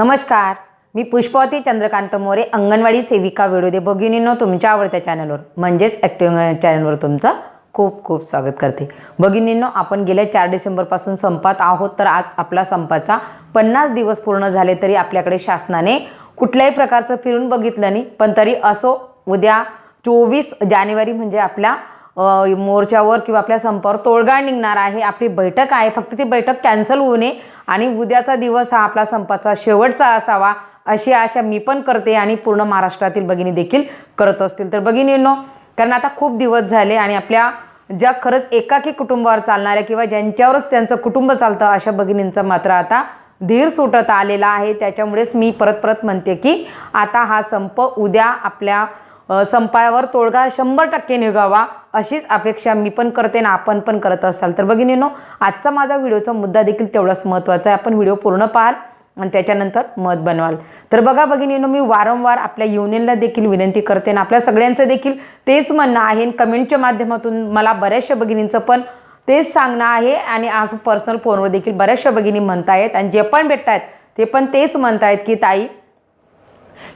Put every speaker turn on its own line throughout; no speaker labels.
नमस्कार. मी पुष्पावती चंद्रकांत मोरे अंगणवाडी सेविका वेळोदे भगिनींनो तुमच्या आवडत्या चॅनलवर म्हणजेच ॲक्टिव्ह चॅनलवर तुमचं खूप खूप स्वागत करते. भगिनींनो आपण गेल्या चार डिसेंबरपासून संपात आहोत तर आज आपला संपाचा पन्नास दिवस पूर्ण झाले तरी आपल्याकडे शासनाने कुठल्याही प्रकारचं फिरून बघितलं नाही. पण तरी असो उद्या चोवीस जानेवारी म्हणजे आपल्या मोर्चावर किंवा आपल्या संपावर तोडगा निघणार आहे. आपली बैठक आहे. फक्त ती बैठक कॅन्सल होऊ नये आणि उद्याचा दिवस हा आपला संपाचा शेवटचा असावा अशी आशा मी पण करते आणि पूर्ण महाराष्ट्रातील भगिनी देखील करत असतील. तर भगिनींनो कारण आता खूप दिवस झाले आणि आपल्या ज्या खरंच एकाकी कुटुंबावर चालणाऱ्या किंवा ज्यांच्यावरच त्यांचं कुटुंब चालतं अशा भगिनींचं मात्र आता धीर सुटत आलेला आहे. त्याच्यामुळेच मी परत परत म्हणते की आता हा संप उद्या आपल्या संपावर तोडगा शंभर टक्के निघावा अशीच अपेक्षा मी पण करते ना आपण पण करत असाल. तर भगिनीनो आजचा माझा व्हिडिओचा मुद्दा देखील तेवढाच महत्त्वाचा आहे. आपण व्हिडिओ पूर्ण पाहाल आणि त्याच्यानंतर मत बनवाल. तर बघा भगिनीनो मी वारंवार आपल्या युनियनला देखील विनंती करते ना आपल्या सगळ्यांचं देखील तेच म्हणणं आहे आणि कमेंटच्या माध्यमातून मला बऱ्याचशा भगिनींचं पण तेच सांगणं आहे आणि आज पर्सनल फोनवर देखील बऱ्याचशा भगिनी म्हणतायत आणि जे पण भेटतायत ते पण तेच म्हणतायत की ताई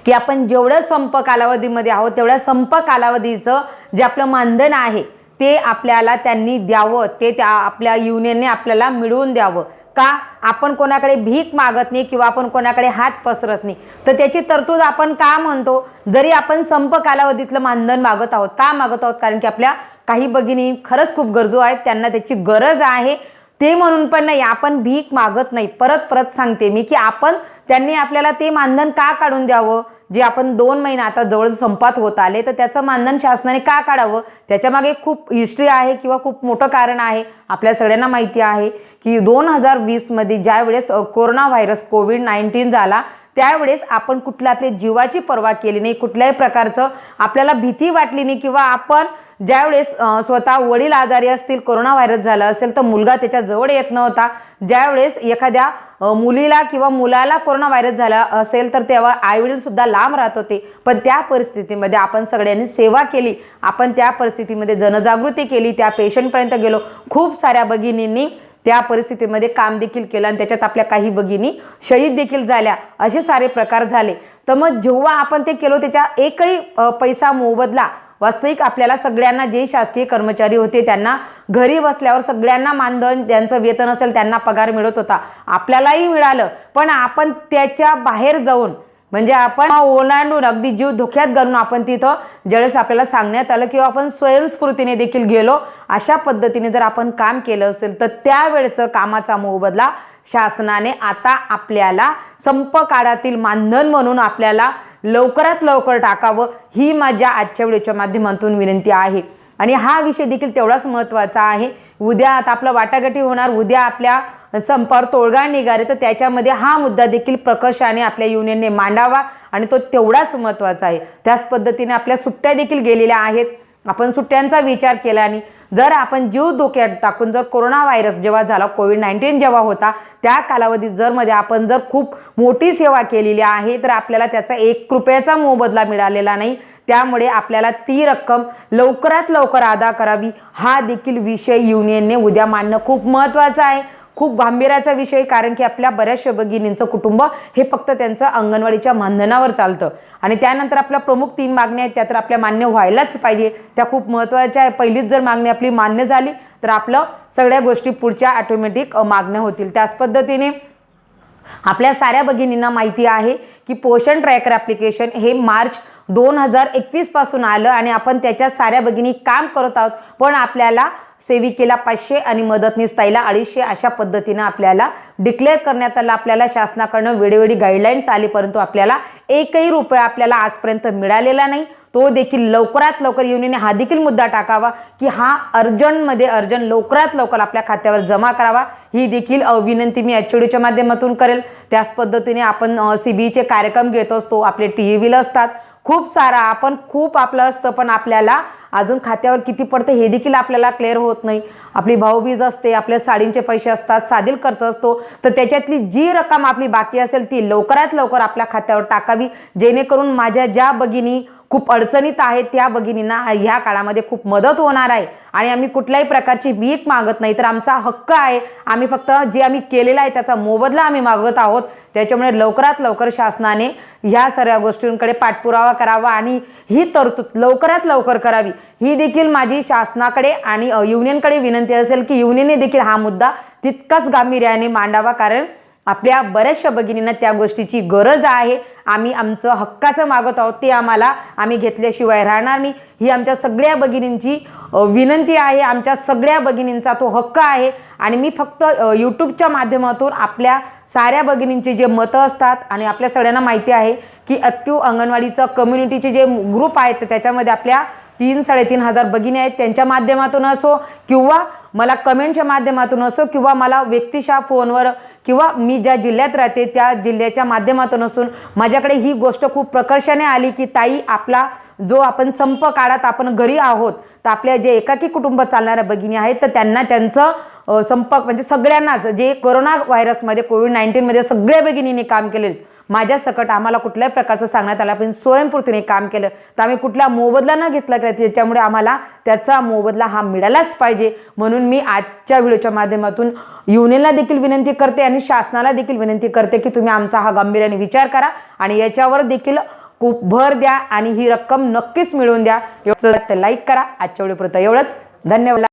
की आपण जेवढं संप कालावधीमध्ये आहोत तेवढ्या संप कालावधीचं जे आपलं मानधन आहे ते आपल्याला त्यांनी द्यावं ते त्या आपल्या युनियनने आपल्याला मिळवून द्यावं. का आपण कोणाकडे भीक मागत नाही किंवा आपण कोणाकडे हात पसरत नाही. तर त्याची तरतूद आपण का म्हणतो? जरी आपण संप कालावधीतलं मानधन मागत आहोत का मागत आहोत? कारण की आपल्या काही भगिनी खरंच खूप गरजू आहेत त्यांना त्याची गरज आहे. ते म्हणून पण नाही आपण भीक मागत नाही. परत परत सांगते मी की आपण त्यांनी आपल्याला ते मानधन का काढून द्यावं? जे आपण दोन महिने आता जवळ संपात होत आले तर त्याचं मानधन शासनाने का काढावं? त्याच्यामागे खूप हिस्ट्री आहे किंवा खूप मोठं कारण आहे. आपल्या सगळ्यांना माहिती आहे की दोन हजार वीसमध्ये ज्या वेळेस कोरोना व्हायरस कोविड नाईन्टीन झाला त्यावेळेस आपण कुठल्या आपल्या जीवाची पर्वा केली नाही कुठल्याही प्रकारचं आपल्याला भीती वाटली नाही किंवा आपण ज्यावेळेस स्वतः वडील आजारी असतील कोरोना व्हायरस झाला असेल तर मुलगा त्याच्याजवळ येत नव्हता. ज्यावेळेस एखाद्या मुलीला किंवा मुलाला कोरोना व्हायरस झाला असेल तर तेव्हा आईवडील सुद्धा लांब राहत होते. पण त्या परिस्थितीमध्ये आपण सगळ्यांनी सेवा केली. आपण त्या परिस्थितीमध्ये जनजागृती केली. त्या पेशंटपर्यंत गेलो. खूप साऱ्या भगिनींनी त्या परिस्थितीमध्ये काम देखील केलं आणि त्याच्यात आपल्या काही भगिनी शहीद देखील झाल्या. असे सारे प्रकार झाले. तर मग जेव्हा आपण ते केलो त्याच्या एकही पैसा मोबदला वास्तविक आपल्याला सगळ्यांना जे शासकीय कर्मचारी होते त्यांना घरी बसल्यावर सगळ्यांना मानधन ज्यांचं वेतन असेल त्यांना पगार मिळत होता. आपल्यालाही मिळालं. पण आपण त्याच्या बाहेर जाऊन म्हणजे आपण ओलांडून अगदी जीव धोक्यात घालून आपण तिथं ज्यावेळेस आपल्याला सांगण्यात आलं किंवा आपण स्वयंस्फूर्तीने देखील गेलो अशा पद्धतीने जर आपण काम केलं असेल तर त्यावेळेचं कामाचा मोबदला शासनाने आता आपल्याला संप काळातील मानधन म्हणून आपल्याला लवकरात लवकर टाकावं ही माझ्या आजच्या व्हिडिओच्या माध्यमातून विनंती आहे. आणि हा विषय देखील तेवढाच महत्त्वाचा आहे. उद्या आता आपलं वाटाघाटी होणार उद्या आपल्या संपावर तोळगा निघाले तर त्याच्यामध्ये हा मुद्दा देखील प्रकर्षाने आपल्या युनियनने मांडावा आणि तो तेवढाच महत्त्वाचा आहे. त्याच पद्धतीने आपल्या सुट्ट्या देखील गेलेल्या आहेत. आपण सुट्ट्यांचा विचार केला आणि जर आपण जीव धोक्यात टाकून जर कोरोना व्हायरस जेव्हा झाला कोविड नाईन्टीन जेव्हा होता त्या कालावधीत जर मध्ये आपण जर खूप मोठी सेवा केलेली आहे तर आपल्याला त्याचा एक रुपयाचा मोबदला मिळालेला नाही. त्यामुळे आपल्याला ती रक्कम लवकरात लवकर अदा करावी. हा देखील विषय युनियनने उद्या मांडणं खूप महत्त्वाचं आहे. खूप गांभीर्याचा विषय कारण की आपल्या बऱ्याचशा भगिनींचं कुटुंब हे फक्त त्यांचं अंगणवाडीच्या मानधनावर चालतं. आणि त्यानंतर आपल्या प्रमुख तीन मागण्या आहेत त्या तर आपल्या मान्य व्हायलाच पाहिजे. त्या खूप महत्त्वाच्या आहे पहिलीच जर मागणी आपली मान्य झाली तर आपलं सगळ्या गोष्टी पुढच्या ऑटोमॅटिक मागण्या होतील. त्याच पद्धतीने आपल्या साऱ्या भगिनींना माहिती आहे की पोषण ट्रॅकर ॲप्लिकेशन हे मार्च दोन हजार एकवीसपासून आलं आणि आपण त्याच्यात साऱ्या भगिनी काम करत आहोत. पण आपल्याला सेविकेला पाचशे आणि मदतनीस ताईला अडीचशे अशा पद्धतीनं आपल्याला डिक्लेअर करण्यात आलं. आपल्याला शासनाकडनं वेळोवेळी गाईडलाईन्स आली परंतु आपल्याला एकही रुपया आपल्याला आजपर्यंत मिळालेला नाही. तो देखील लवकरात लवकर युनियनने हा देखील मुद्दा टाकावा की हा अर्जंटमध्ये अर्जंट लवकरात लवकर आपल्या खात्यावर जमा करावा. ही देखील विनंती मी एच डीच्या माध्यमातून करेल. त्याच पद्धतीने आपण सी बीचे कार्यक्रम घेत असतो. आपले टी व्हीला असतात. खूप सारा आपण खूप आपलं असतं पण आपल्याला अजून खात्यावर किती पडते हे देखील आपल्याला क्लिअर होत नाही. आपली भाऊबीज असते आपल्या साडींचे पैसे असतात साधील खर्च असतो. तर त्याच्यातली जी रक्कम आपली बाकी असेल ती लवकरात लवकर आपल्या खात्यावर टाकावी. जेणेकरून माझ्या ज्या भगिनी खूप अडचणीत आहेत त्या भगिनींना ह्या काळामध्ये खूप मदत होणार आहे. आणि आम्ही कुठल्याही प्रकारची भीक मागत नाही. तर आमचा हक्क आहे. आम्ही फक्त जे आम्ही केलेलं आहे त्याचा मोबदला आम्ही मागत आहोत. त्याच्यामुळे लवकरात लवकर शासनाने ह्या सगळ्या गोष्टींकडे पाठपुरावा करावा आणि ही तरतूद लवकरात लवकर करावी. ही देखील माझी शासनाकडे आणि युनियनकडे विनंती असेल की युनियनने देखील हा मुद्दा तितकाच गांभीर्याने मांडावा. कारण आपल्या बऱ्याचशा भगिनींना त्या गोष्टीची गरज आहे. आम्ही आमचं हक्काचं मागत आहोत ते आम्हाला आम्ही घेतल्याशिवाय राहणार नाही. ही आमच्या सगळ्या भगिनींची विनंती आहे. आमच्या सगळ्या भगिनींचा तो हक्क आहे. आणि मी फक्त यूट्यूबच्या माध्यमातून आपल्या साऱ्या भगिनींचे जे मतं असतात आणि आपल्या सगळ्यांना माहिती आहे की ॲक्टिव्ह अंगणवाडीचं कम्युनिटीचे जे ग्रुप आहेत त्याच्यामध्ये आपल्या तीन साडेतीन हजार भगिनी आहेत त्यांच्या माध्यमातून असो किंवा मला कमेंटच्या माध्यमातून असो किंवा मला व्यक्तिशा फोनवर किंवा मी ज्या जिल्ह्यात राहते त्या जिल्ह्याच्या माध्यमातून असून माझ्याकडे ही गोष्ट खूप प्रकर्षाने आली की ताई आपला जो आपण संप काळात आपण घरी आहोत तर आपल्या जे एकाकी कुटुंब चालणाऱ्या भगिनी आहेत तर त्यांना त्यांचं संपर्क म्हणजे सगळ्यांनाच जे कोरोना व्हायरसमध्ये कोविड नाईन्टीनमध्ये सगळ्या भगिनींनी काम केले माझ्या सकट आम्हाला कुठल्याही प्रकारचं सांगण्यात आलं आपण स्वयंपूर्तीने काम केलं. तर आम्ही कुठला मोबदला न घेतला की त्याच्यामुळे आम्हाला त्याचा मोबदला हा मिळालाच पाहिजे. म्हणून मी आजच्या व्हिडिओच्या माध्यमातून युनियनला देखील विनंती करते आणि शासनाला देखील विनंती करते की तुम्ही आमचा हा गांभीर्याने विचार करा आणि याच्यावर देखील खूप भर द्या आणि ही रक्कम नक्कीच मिळवून द्या. एवढं लाईक करा. आजच्या वेळेपर्यंत एवढंच. धन्यवाद.